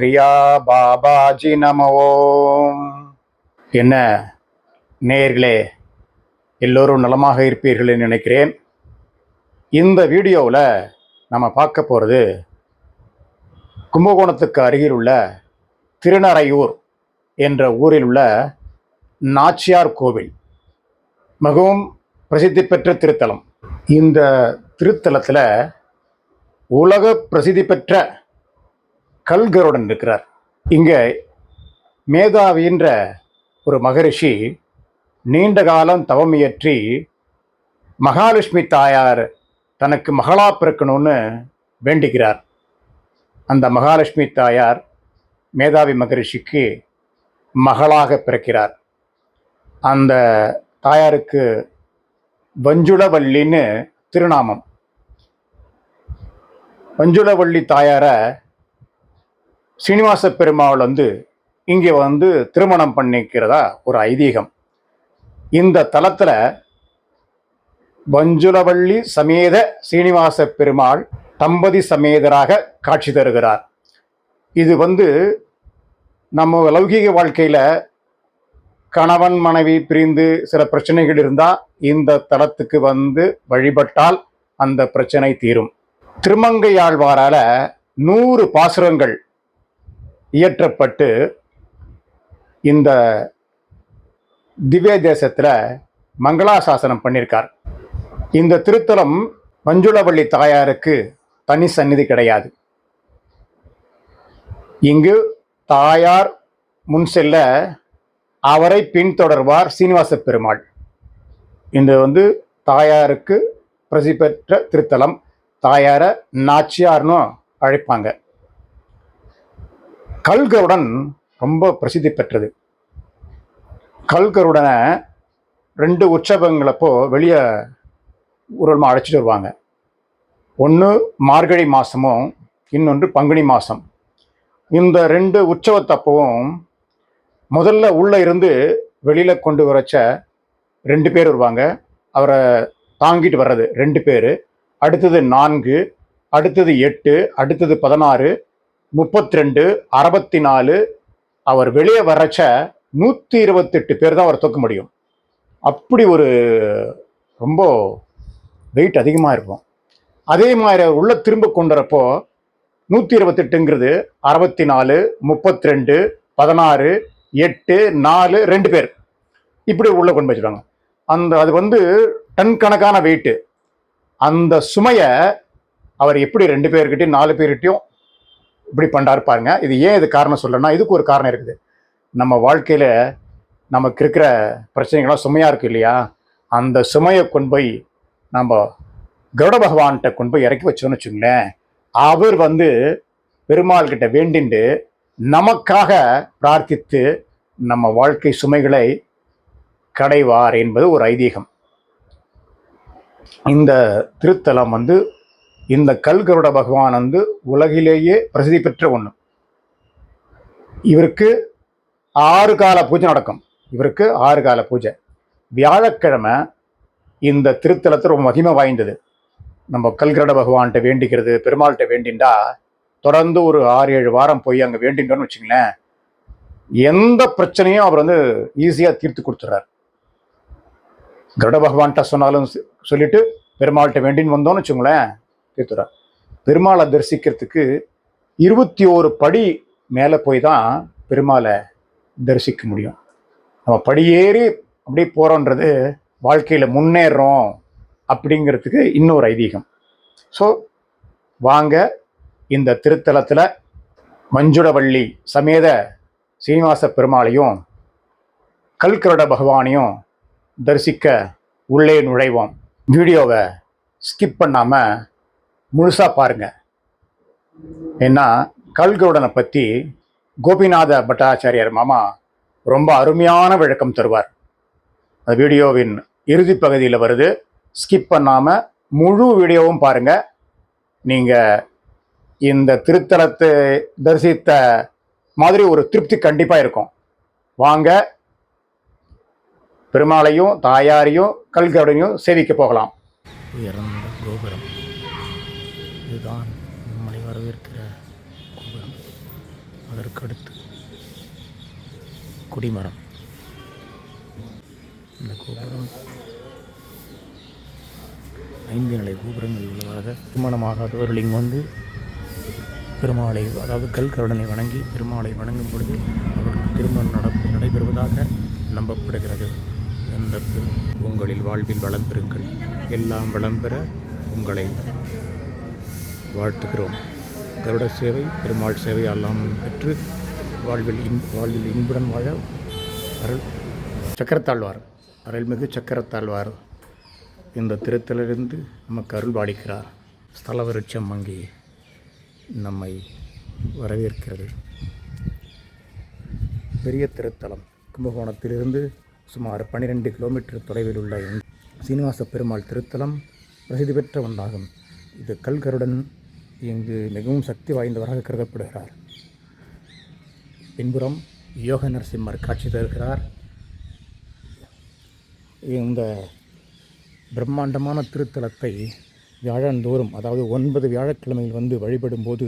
பிரியா பாபாஜி நம. ஓம் என்ன? நேயர்களே எல்லோரும் நலமாக இருப்பீர்கள் என்று நினைக்கிறேன். இந்த வீடியோவில் நம்ம பார்க்க போகிறது கும்பகோணத்துக்கு அருகில் உள்ள திருநறையூர் என்ற ஊரில் உள்ள நாச்சியார் கோவில். மிகவும் பிரசித்தி பெற்ற திருத்தலம். இந்த திருத்தலத்தில் உலக பிரசித்தி பெற்ற கல்கருடன் இருக்கிறார். இங்கே மேதாவின்ற ஒரு மகரிஷி நீண்ட காலம் தவம் இயற்றி மகாலட்சுமி தாயார் தனக்கு மகளாக பிறக்கணும்னு வேண்டுகிறார். அந்த மகாலட்சுமி தாயார் மேதாவி மகரிஷிக்கு மகளாக பிறக்கிறார். அந்த தாயாருக்கு வஞ்சுளவள்ளின்னு திருநாமம். வஞ்சுளவள்ளி தாயாரை சீனிவாச பெருமாள் வந்து இங்கே வந்து திருமணம் பண்ணிக்கிறதா ஒரு ஐதீகம். இந்த தலத்தில் பஞ்சுலவள்ளி சமேத சீனிவாச பெருமாள் தம்பதி சமேதராக காட்சி தருகிறார். இது வந்து நம்ம லௌகீக வாழ்க்கையில் கணவன் மனைவி பிரிந்து சில பிரச்சனைகள் இருந்தால் இந்த தலத்துக்கு வந்து வழிபட்டால் அந்த பிரச்சனை தீரும். திருமங்கையாழ்வாரால் நூறு பாசுரங்கள் இயற்றப்பட்டு இந்த திவ்ய தேசத்தில் மங்களாசாசனம் பண்ணியிருக்கார் இந்த திருத்தலம் மஞ்சுளவள்ளி தாயாருக்கு தனி சந்நிதி கிடையாது. இங்கு தாயார் முன் செல்ல அவரை பின்தொடர்வார் சீனிவாச பெருமாள். இந்த வந்து தாயாருக்கு பிரசித்தி பெற்ற திருத்தலம். தாயாரை நாச்சியார்னு அழைப்பாங்க. கல்கருடன் ரொம்ப பிரசித்தி பெற்றது. கல்கருடனை ரெண்டு உற்சவங்களப்போ வெளியே ஊர்வலமாக அழைச்சிட்டு வருவாங்க. ஒன்று மார்கழி மாதமும் இன்னொன்று பங்குனி மாதம் இந்த ரெண்டு உற்சவத்தப்பவும் முதல்ல உள்ளே இருந்து வெளியில் கொண்டு வரச்ச ரெண்டு பேர் வருவாங்க. அவரை தாங்கிட்டு வர்றது ரெண்டு பேர். அடுத்தது நான்கு அடுத்தது எட்டு அடுத்தது பதினாறு முப்பத்தி ரெண்டு அறுபத்தி நாலு அவர் வெளியே வர்றச்ச நூற்றி இருபத்தெட்டு பேர் தான் அவர் தூக்க முடியும். அப்படி ஒரு ரொம்ப வெயிட் அதிகமாக இருக்கும். அதே மாதிரி உள்ளே திரும்ப கொண்டு வரப்போ நூற்றி இருபத்தெட்டுங்கிறது அறுபத்தி நாலு முப்பத்தி ரெண்டு பதினாறு எட்டு நாலு ரெண்டு பேர். இப்படி உள்ளே கொண்டு வச்சுருவாங்க. அந்த அது வந்து டன் கணக்கான வெயிட்டு அந்த சுமையை அவர் எப்படி ரெண்டு பேர்கிட்டையும் நாலு பேர்கிட்டையும் இப்படி பண்ணுறாரு பாருங்க. இது ஏன் இது காரணம் சொல்லணும்னா இதுக்கு ஒரு காரணம் இருக்குது. நம்ம வாழ்க்கையில் நமக்கு இருக்கிற பிரச்சனைகள்லாம் சுமையாக இருக்கு இல்லையா? அந்த சுமையை கொண்டு போய் நம்ம கருட பகவான்கிட்ட கொண்டு போய் இறக்கி வச்சோன்னு வச்சுங்களேன் அவர் வந்து பெருமாள் கிட்ட வேண்டிண்டு நமக்காக பிரார்த்தித்து நம்ம வாழ்க்கை சுமைகளை கடைவார் என்பது ஒரு ஐதீகம். இந்த திருத்தலம் வந்து இந்த கல்கருட பகவான் வந்து உலகிலேயே பிரசித்தி பெற்ற ஒன்று இவருக்கு ஆறு கால பூஜை நடக்கும். இவருக்கு ஆறு கால பூஜை. வியாழக்கிழமை இந்த திருத்தலத்தை ரொம்ப மகிமை வாய்ந்தது. நம்ம கல்கருட பகவான்கிட்ட வேண்டிக்கிறது பெருமாள்கிட்ட வேண்டிண்டா தொடர்ந்து ஒரு ஆறு ஏழு வாரம் போய் அங்கே வேண்டின்றோன்னு வச்சுங்களேன் எந்த பிரச்சனையும் அவர் வந்து ஈஸியாக தீர்த்து கொடுத்துட்றாரு கருட பகவான்கிட்ட சொன்னாலும் சொ- சொல்லிட்டு பெருமாள்கிட்ட வேண்டின்னு வந்தோம்னு வச்சுங்களேன் தீர்த்துறார் பெருமாளை தரிசிக்கிறதுக்கு இருபத்தி ஓரு படி மேலே போய் தான் பெருமாளை தரிசிக்க முடியும். நம்ம படியேறி அப்படியே போகிறோன்றது வாழ்க்கையில் முன்னேறோம் அப்படிங்கிறதுக்கு இன்னொரு ஐதீகம். ஸோ வாங்க இந்த திருத்தலத்தில் மஞ்சுடவள்ளி சமேத சீனிவாச பெருமாளையும் கல்கருட பகவானையும் தரிசிக்க உள்ளே நுழைவோம். வீடியோவை ஸ்கிப் பண்ணாமல் முழுசாக பாருங்கள் ஏன்னா கல்கருடனை பற்றி கோபிநாத பட்டாச்சாரியார் மாமா ரொம்ப அருமையான விளக்கம் தருவார். அந்த வீடியோவின் இறுதி பகுதியில் வருது. ஸ்கிப் பண்ணாமல் முழு வீடியோவும் பாருங்கள் நீங்கள் இந்த திருத்தலத்தை தரிசித்த மாதிரி ஒரு திருப்தி கண்டிப்பாக இருக்கும். வாங்க. பெருமாளையும் தாயாரையும் கல்கருடனையும் சேவிக்க போகலாம். உயர்ந்த கோபுரம். கொடிமரம். இந்த கோபுரம் ஐந்து நிலை கோபுரங்கள் உள்ளதாக திருமணமாகாதவர்கள் இங்கு வந்து பெருமாளை அதாவது கல்கருடனை வணங்கி பெருமாளை வணங்கும் பொழுது அவர்கள் திருமணம் நட நடைபெறுவதாக நம்பப்படுகிறது. அந்த உங்களில் வாழ்வில் வளம் பெறுங்கள். எல்லாம் வளம் பெற உங்களை வாழ்த்துகிறோம். கருட சேவை பெருமாள் சேவை எல்லாம் பெற்று வாழ்வில் இன் வாழ்வில் இன்புடன் வாழ அருள். சக்கரத்தாழ்வார் அருள்மிகு சக்கரத்தாழ்வார் இந்த திருத்தலிலிருந்து நமக்கு அருள் பாலிக்கிறார். ஸ்தல விருட்சம் அங்கே நம்மை வரவேற்கிறது. பெரிய திருத்தலம் கும்பகோணத்திலிருந்து சுமார் 12 கிலோமீட்டர் தொலைவில் உள்ள சீனிவாச பெருமாள் திருத்தலம் பிரசித்தி பெற்ற ஒன்றாகும். இது கல்கருடன் இங்கு மிகவும் சக்தி வாய்ந்தவராக கருதப்படுகிறார். பின்புறம் யோக நரசிம்மர் காட்சி தருகிறார். இந்த பிரம்மாண்டமான திருத்தலத்தை வியாழந்தோறும் அதாவது ஒன்பது வியாழக்கிழமையில் வந்து வழிபடும்போது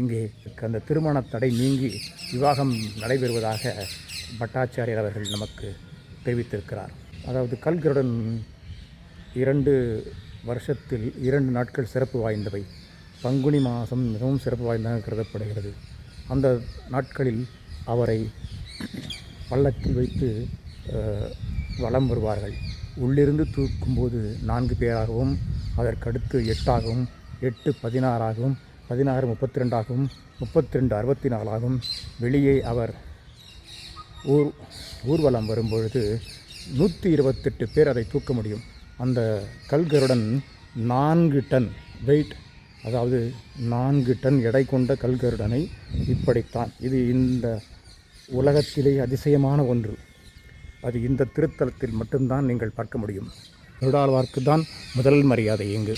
இங்கே அந்த திருமண தடை நீங்கி விவாகம் நடைபெறுவதாக பட்டாச்சாரியர் அவர்கள் நமக்கு தெரிவித்திருக்கிறார். அதாவது கல்கருடன் இரண்டு வருஷத்தில் இரண்டு நாட்கள் சிறப்பு வாய்ந்தவை. பங்குனி மாதம் மிகவும் சிறப்பு வாய்ந்ததாக கருதப்படுகிறது. அந்த நாட்களில் அவரை பல்லக்கில் வைத்து வலம் வருவார்கள். உள்ளிருந்து தூக்கும்போது நான்கு பேராகவும் அதற்கடுத்து எட்டாகவும் எட்டு பதினாறாகவும் பதினாறு முப்பத்தி ரெண்டாகவும் முப்பத்தி ரெண்டு அறுபத்தி நாலாகவும் வெளியே அவர் ஊர் ஊர்வலம் வரும்பொழுது நூற்றி இருபத்தெட்டு பேர் அதை தூக்க முடியும். அந்த கல்கருடன் நான்கு டன் வெயிட் அதாவது நான்கு டன் எடை கொண்ட கல்கருடனை இப்படித்தான். இது இந்த உலகத்திலே அதிசயமான ஒன்று. அது இந்த திருத்தலத்தில் மட்டும்தான் நீங்கள் பார்க்க முடியும். கருடாழ்வார்க்கு தான் முதல் மரியாதை இங்கு.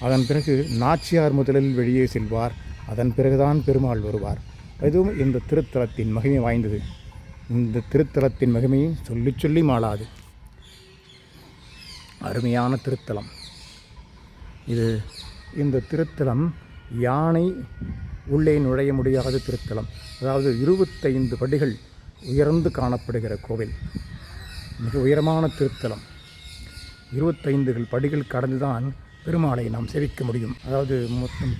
அதன் பிறகு நாச்சியார் முதலில் வெளியே செல்வார். அதன் பிறகுதான் பெருமாள் வருவார். அதுவும் இந்த திருத்தலத்தின் மகிமை வாய்ந்தது. இந்த திருத்தலத்தின் மகிமையை சொல்லி சொல்லி மாளாது. அருமையான திருத்தலம். இது இந்த திருத்தலம் யானை உள்ளே நுழைய முடியாத திருத்தலம். அதாவது இருபத்தைந்து படிகள் உயர்ந்து காணப்படுகிற கோவில். மிக உயரமான திருத்தலம். இருபத்தைந்துகள் படிகள் கடந்துதான் பெருமாளை நாம் சேவிக்க முடியும். அதாவது மொத்தம்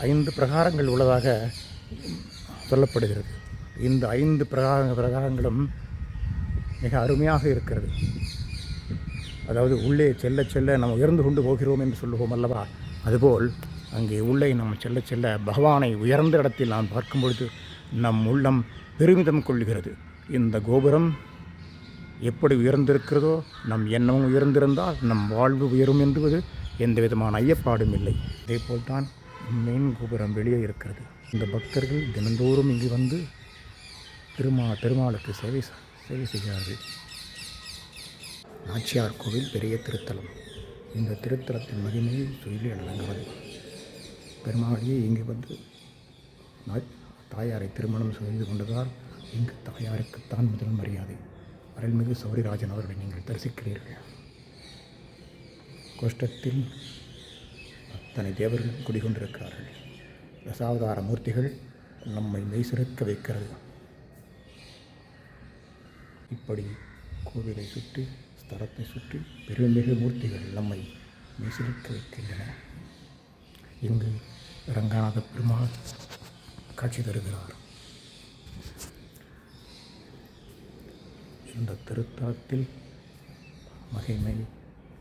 ஐந்து பிரகாரங்கள் உள்ளதாக சொல்லப்படுகிறது. இந்த ஐந்து பிரகார பிரகாரங்களும் மிக அருமையாக இருக்கிறது. அதாவது உள்ளே செல்ல செல்ல நாம் உயர்ந்து கொண்டு போகிறோம் என்று சொல்லுவோம் அல்லவா? அதுபோல் அங்கே உள்ளே நாம் செல்ல செல்ல பகவானை உயர்ந்த இடத்தில் நாம் பார்க்கும் பொழுது நம் உள்ளம் பெருமிதம் கொள்கிறது. இந்த கோபுரம் எப்படி உயர்ந்திருக்கிறதோ நம் எண்ணமும் உயர்ந்திருந்தால் நம் வாழ்வு உயரும் என்பது எந்த விதமான ஐயப்பாடும் இல்லை. இதேபோல் தான் மெயின் கோபுரம் வெளியே இருக்கிறது. இந்த பக்தர்கள் தினந்தோறும் இங்கு வந்து திருமா பெருமாளுக்கு சேவை சேவை செய்கிறார்கள். நாச்சியார் கோவில் பெரிய திருத்தலம். இந்த திருத்தலத்தின் மகிமையை சொல்லி அடங்காது பெருமாளையே இங்கு வந்து தாயாரை திருமணம் செய்து கொண்டதால் இங்கு தாயாருக்குத்தான் முதல் மரியாதை. அருள்மிகு சௌரிராஜன் அவர்களை நீங்கள் தரிசிக்கிறீர்கள். கோஷ்டத்தில் அத்தனை தேவர்கள் குடிகொண்டிருக்கிறார்கள். தசாவதார மூர்த்திகள் நம்மை மெய்சிறக்க வைக்கிறது. இப்படி கோவிலை சுற்றி ஸ்தலத்தை சுற்றி பெருமிகு மூர்த்திகள் நம்மை மெய்சிலிக்க வைக்கின்றன. இங்கு ரங்கநாத பெருமாள் காட்சி தருகிறார். இந்த திருத்தலத்தில் மகிமை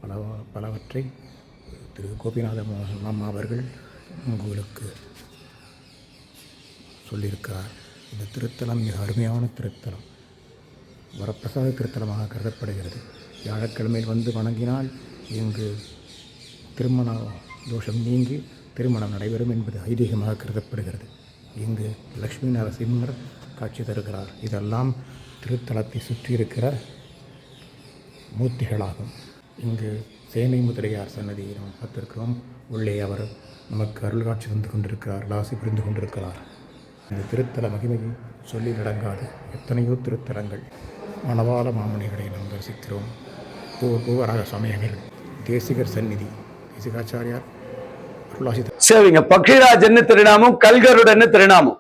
பல பலவற்றை திரு கோபிநாத மாமா அவர்கள் உங்களுக்கு சொல்லியிருக்கிறார். இந்த திருத்தலம் மிக அருமையான திருத்தலம். வரப்பிரசாத திருத்தலமாக கருதப்படுகிறது. வியாழக்கிழமையில் வந்து வணங்கினால் இங்கு திருமண தோஷம் நீங்கி திருமணம் நடைபெறும் என்பது ஐதீகமாக கருதப்படுகிறது. இங்கு லக்ஷ்மி நரசிம்மர் காட்சி தருகிறார். இதெல்லாம் திருத்தலத்தை சுற்றியிருக்கிற மூர்த்திகளாகும். இங்கு சேனை முதலியார் சன்னதியை நாம் பார்த்திருக்கிறோம் உள்ளே அவர் நமக்கு அருள் காட்சி தந்து கொண்டிருக்கிறார் லாசி புரிந்து கொண்டிருக்கிறார். இந்த திருத்தல மகிமையை சொல்லி நடங்காது. எத்தனையோ திருத்தலங்கள். மணவாள மாமணிகளை நாம் தரிசிக்கிறோம். பூ பூவராக சமயங்கள் தேசிகர் சந்நிதி. தேசிகாச்சாரியார் சரிங்க பக்ஷிராஜன்னு திருநாமம்? கல்கருடன்னு திருநாமம்?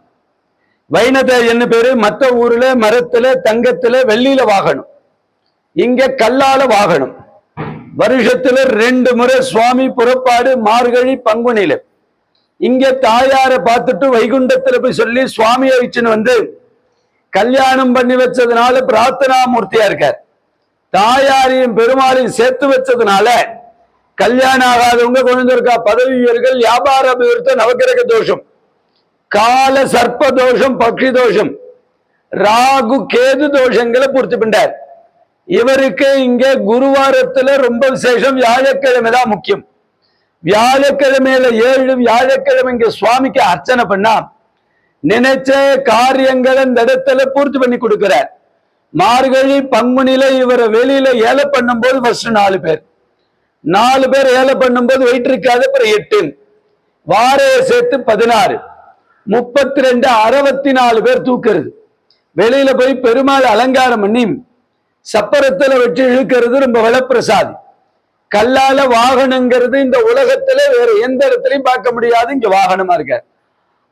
வைணத என்ன பேரு? மத்த ஊர்ல மரத்துல தங்கத்துல வெள்ளியில வாகனம். இங்க கல்லால வாகனம். வருஷத்துல ரெண்டு முறை சுவாமி புறப்பாடு மார்கழி பங்குனில இங்க தாயார பார்த்துட்டு வைகுண்டத்துல போய் சொல்லி சுவாமி அழிச்சுன்னு வந்து கல்யாணம் பண்ணி வச்சதுனால பிரார்த்தனா மூர்த்தியா இருக்கார். தாயாரையும் பெருமாளையும் சேர்த்து வச்சதுனால கல்யாணம் ஆகாதவங்க கொண்டு இருக்கா பதவி உயர்கள் வியாபார அபிவிருத்த நவகிரக தோஷம் கால சர்ப்ப தோஷம் பக்ஷி தோஷம் ராகு கேது தோஷங்களை பூர்த்தி பண்ணார் இவருக்கு இங்க குருவாரத்துல ரொம்ப விசேஷம். வியாழக்கிழமை தான் முக்கியம். வியாழக்கிழமையில ஏழு வியாழக்கிழமை இங்க சுவாமிக்கு அர்ச்சனை பண்ணா நினைச்ச காரியங்களை இந்த இடத்துல பூர்த்தி பண்ணி கொடுக்கிறார். மார்கழி பங்குனில இவரை வெளியில ஏலை பண்ணும்போது ஃபர்ஸ்ட் நாலு பேர். நாலு பேர் ஏலை பண்ணும்போது வெயிட் இருக்காது அப்புறம் எட்டு. வாரைய சேர்த்து பதினாறு. முப்பத்தி ரெண்டு அறுபத்தி நாலு பேர் தூக்குறது. வெளியில போய் பெருமாள் அலங்காரம் பண்ணி சப்பரத்துல வச்சு இழுக்கிறது ரொம்ப வளப்பிரசாதி. கல்லால வாகனங்கிறது இந்த உலகத்துல வேற எந்த இடத்துலயும் பார்க்க முடியாது. இங்க வாகனமா இருக்கார்.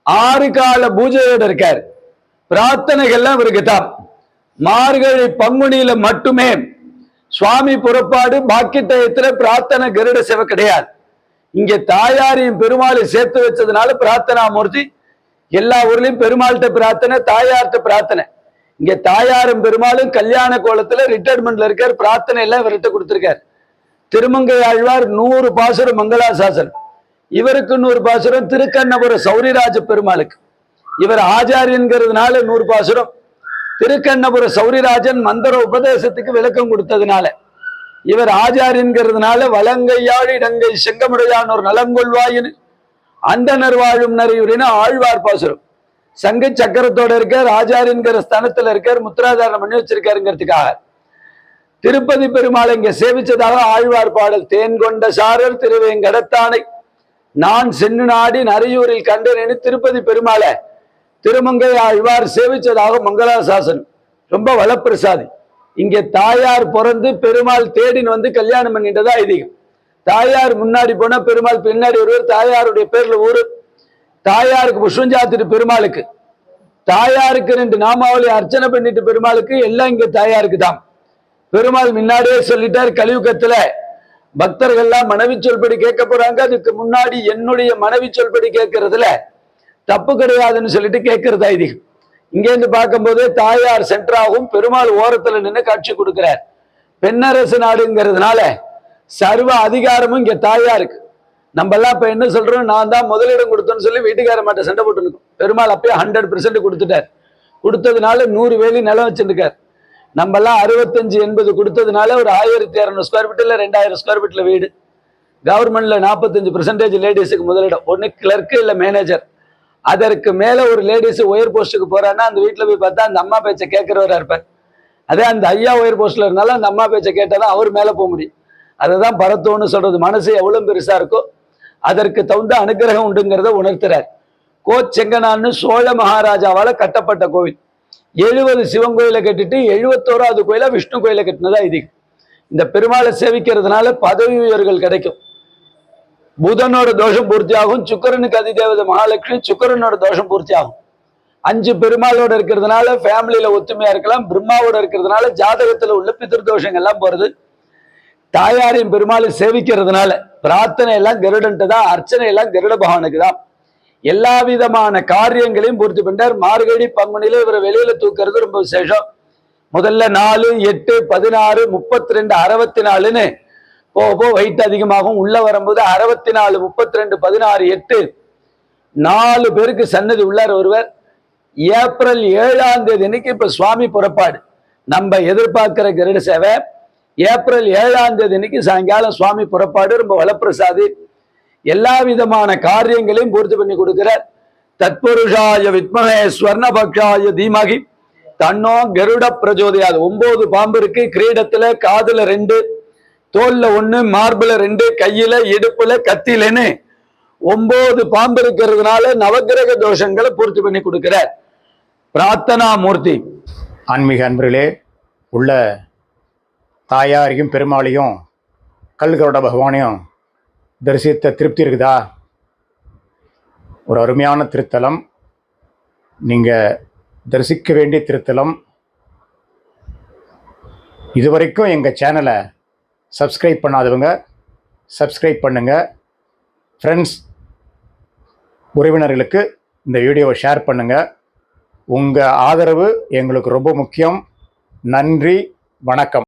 ஆறு கால பூஜையோட இருக்கார். பிரார்த்தனைகள்லாம் இவருக்கு தான். மார்கழி பங்குனியில மட்டுமே சுவாமி புறப்பாடு பாக்கி பிரார்த்தனை கருட சேவை கிடையாது. இங்க தாயாரையும் பெருமாளை சேர்த்து வச்சதுனால பிரார்த்தனா மூர்த்தி எல்லா ஊர்லயும் பெருமாள்கிட்ட பிரார்த்தனை தாயார்கிட்ட பிரார்த்தனை. இங்க தாயாரும் பெருமாளும் கல்யாண கோலத்துல ரிட்டையர்மெண்ட்ல இருக்கார் பிரார்த்தனை எல்லாம் இவர்கிட்ட கொடுத்திருக்கார். திருமங்கை ஆழ்வார் நூறு பாசுரம் மங்களாசாசனம். இவருக்கு நூறு பாசுரம் திருக்கண்ணபுரம் சௌரிராஜ பெருமாளுக்கு. இவர் ஆச்சாரியன்கிறதுனால நூறு பாசுரம் திருக்கண்ணபுர சௌரிராஜன் மந்திர உபதேசத்துக்கு விளக்கம் கொடுத்ததுனால இவர் ஆச்சாரியன்கிறதுனால வலங்கையாழ் இடங்கை செங்கமுடையான் ஒரு நலங்கொள்வாயின் அந்தனர் வாழும் நரியுரின்னு ஆழ்வார் பாசுரம். சங்கு சக்கரத்தோட இருக்கார் ஆச்சாரியன்கிற ஸ்தானத்துல இருக்கார் முத்திராதாரணம் பண்ணி வச்சிருக்காருங்கிறதுக்காக. திருப்பதி பெருமாள் இங்க சேவிச்சதாக ஆழ்வார் பாடல் தேன் கொண்ட சாரர் திருவேங்கடத்தானை நான் சென்னு நாடி நரையூரில் கண்டேன்னு திருப்பதி பெருமாளை திருமங்கை ஆழ்வார் சேவிச்சதாக மங்களாசாசனம் ரொம்ப வளப்பிரசாதி. இங்கே தாயார் பிறந்து பெருமாள் தேடின்னு வந்து கல்யாணம் பண்ணிட்டதா ஐதீகம். தாயார் முன்னாடி போனா பெருமாள் பின்னாடி ஒருவர் தாயாருடைய பேர்ல ஊரு. தாயாருக்கு புஷ்பஞ்சாத்திட்டு பெருமாளுக்கு. தாயாருக்கு ரெண்டு நாமாவளி அர்ச்சனை பண்ணிட்டு பெருமாளுக்கு எல்லாம் இங்க தாயாருக்கு தான். பெருமாள் முன்னாடியே சொல்லிட்டார் கலியுகத்துல பக்தர்கள்லாம் மனைவி சொல்படி கேட்க போறாங்க. அதுக்கு முன்னாடி என்னுடைய மனைவி சொல்படி கேட்கறதுல தப்பு கிடையாதுன்னு சொல்லிட்டு கேட்கறது ஐதீகம். இங்கேருந்து பார்க்கும்போது தாயார் சென்டராகவும் பெருமாள் ஓரத்துல நின்று காட்சி கொடுக்கிறார். பெண்ணரசு நாடுங்கிறதுனால சர்வ அதிகாரமும் இங்க தாயாருக்கு. நம்ம எல்லாம் இப்ப என்ன சொல்றோம்? நான் தான் முதலிடம் கொடுத்தோன்னு சொல்லி வீட்டுக்கார மாட்ட சண்டை போட்டு பெருமாள் அப்பயே ஹண்ட்ரட் பெர்சன்ட் கொடுத்துட்டார். கொடுத்ததுனால நூறு வேலி நிலம் வச்சிருக்கார். நம்ம எல்லாம் அறுபத்தஞ்சு எண்பது கொடுத்ததுனால ஒரு ஆயிரத்தி இரநூறு ஸ்கொயர் ஃபீட்டில் ரெண்டாயிரம் ஸ்கொயர் ஃபீட்டில் வீடு. கவர்மெண்ட்ல நாற்பத்தஞ்சு பெர்சன்டேஜ் லேடிஸுக்கு முதலிடம். ஒன்று கிளர்க்கு இல்லை மேனேஜர் அதற்கு மேல ஒரு லேடிஸ் உயர் போஸ்ட்டுக்கு போறான்னா அந்த வீட்டுல போய் பார்த்தா அந்த அம்மா பேச்சை கேட்கிறவரா இருப்பார். அதே அந்த ஐயா உயர் போஸ்ட்ல இருந்தாலும் அந்த அம்மா பேச்சை கேட்டாலும் அவர் மேல போக முடியும். அதுதான் பரத்தோன்னு சொல்றது. மனசு எவ்வளவு பெருசா இருக்கோ அதற்கு தகுந்த அனுகிரகம் உண்டுங்கிறத உணர்த்துறார். கோச்செங்கனான்னு சோழ மகாராஜாவால கட்டப்பட்ட கோவில். எழுபது சிவன் கோயிலை கட்டிட்டு எழுபத்தோராவது கோயிலா விஷ்ணு கோயிலை கட்டினதா இது இந்த பெருமாளை சேவிக்கிறதுனால பதவி உயர்கள் கிடைக்கும். புதனோட தோஷம் பூர்த்தி ஆகும் சுக்கரனுக்கு அதிதேவதை மகாலட்சுமி சுக்கரனோட தோஷம் பூர்த்தி ஆகும் அஞ்சு பெருமாளோட இருக்கிறதுனால ஃபேமிலியில ஒத்துமையா இருக்கலாம் பிரம்மாவோட இருக்கிறதுனால ஜாதகத்துல உள்ள பிதிர்தோஷங்கள்லாம் போறது. தாயாரின் பெருமாளை சேவிக்கிறதுனால பிரார்த்தனை எல்லாம் கருடன்ட்டு தான் அர்ச்சனை எல்லாம் கருட பகவானுக்கு தான். எல்லா விதமான காரியங்களையும் பூர்த்தி பண்ணார் மார்கழி பங்குனில இவரை வெளியில தூக்குறது ரொம்ப விசேஷம். முதல்ல நாலு எட்டு பதினாறு முப்பத்தி ரெண்டு அறுபத்தி நாலுன்னு போக போக வெயிட் அதிகமாகும். உள்ள வரும்போது அறுபத்தி நாலு முப்பத்தி ரெண்டு பதினாறு எட்டு. நாலு பேருக்கு சன்னதி உள்ளார் ஒருவர். ஏப்ரல் ஏழாம் தேதி அன்னைக்கு இப்ப சுவாமி புறப்பாடு. நம்ம எதிர்பார்க்கிற கருட சேவை. ஏப்ரல் ஏழாம் தேதி அன்னைக்கு சாயங்காலம் சுவாமி புறப்பாடு ரொம்ப வளப்பிரசாதி. எல்லா விதமான காரியங்களையும் பூர்த்தி பண்ணி கொடுக்கிறார். தத்புருஷாய வித்மகே ஸ்வர்ணபக்ஷாய தீமகி. தன்னோ கருட பிரஜோதியாது. ஒன்பது பாம்பு இருக்கு. கிரீடத்துல காதுல ரெண்டு. தோல்ல ஒண்ணு மார்பில் ரெண்டு கையில இடுப்புல கத்திலன்னு. ஒன்பது பாம்பு இருக்கிறதுனால நவக்கிரக தோஷங்களை பூர்த்தி பண்ணி கொடுக்கிறார். பிரார்த்தனா மூர்த்தி. ஆன்மீக அன்பர்களே உள்ள தாயாரையும் பெருமாளையும் கல்கரோட பகவானையும் தரிசித்த திருப்தி இருக்குதா? ஒரு அருமையான திருத்தலம். நீங்கள் தரிசிக்க வேண்டிய திருத்தலம். இதுவரைக்கும் எங்கள் சேனலை சப்ஸ்கிரைப் பண்ணாதவங்க சப்ஸ்கிரைப் பண்ணுங்கள் ஃப்ரெண்ட்ஸ் உறவினர்களுக்கு இந்த வீடியோவை ஷேர் பண்ணுங்கள் உங்கள் ஆதரவு எங்களுக்கு ரொம்ப முக்கியம். நன்றி வணக்கம்.